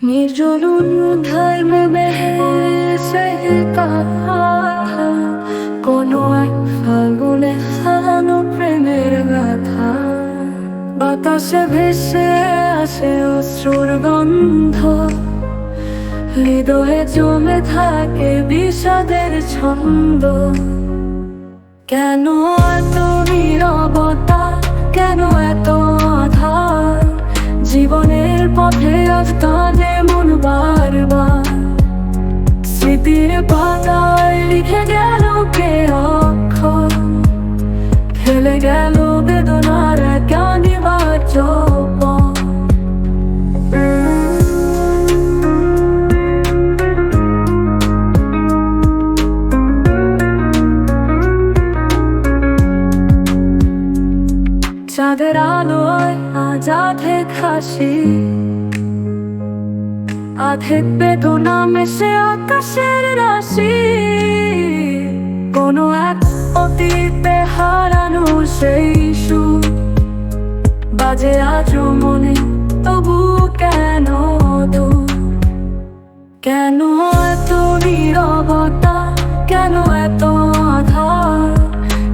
निर्जल ধর্ম বেহেছে কথা কোনো এক ফাগুনে হারানো প্রেমের গাথা বাতাসে ভেসে আসে অশ্রুর গন্ধ হৃদয়ে জমে থাকে বিষাদের ছন্দ কেন এত নীরবতা কেন এত আধার জীবনের পথে আজ স্মৃতির পাতায় লিখে গেল কে অক্ষর ফেলে গেল বেদনার পথ। চাঁদের আলোয় আজ আধেক হাসি আধেক বেদনা মেশে আকাশের রাশি। কোনো এক অতীতে হারানো সেই সুর। বাজে আজও মনে, তবু কেন দূর? কেন এত নীরবতা? কেন এত আধার?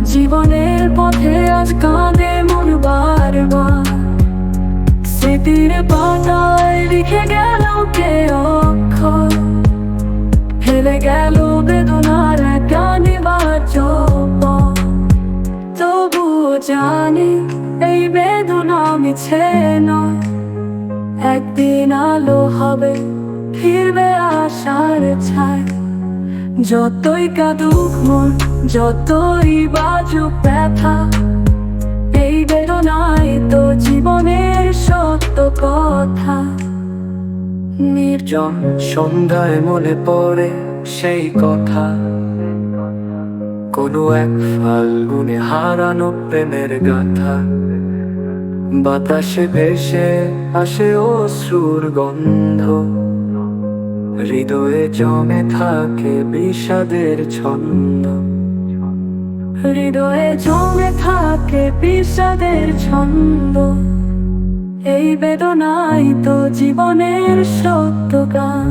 জীবনের পথে আজ কাঁদে মন বারবার। স্মৃতির পাতায় লিখে গেল কে অক্ষর ফেলে গেল বেদনার পথ। তবুও জানি এই বেদনা মিছে নয়। একদিন আলো হবে, ফিরবে আশার ছায়। যতই কাঁদুক মন, যতই বাজুক ব্যথা, এই বেদনাই তো জীবনের নির্জন সন্ধ্যায় মনে পড়ে সেই কথা। কোনো এক ফাল্গুনে হারানো প্রেমের গাথা। বাতাসে ভেসে আসে অশ্রুর গন্ধ। হৃদয়ে জমে থাকে বিষাদের ছন্দ। হৃদয়ে জমে থাকে বিষাদের ছন্দ। এই বেদনাই তো জীবনের সত্য গান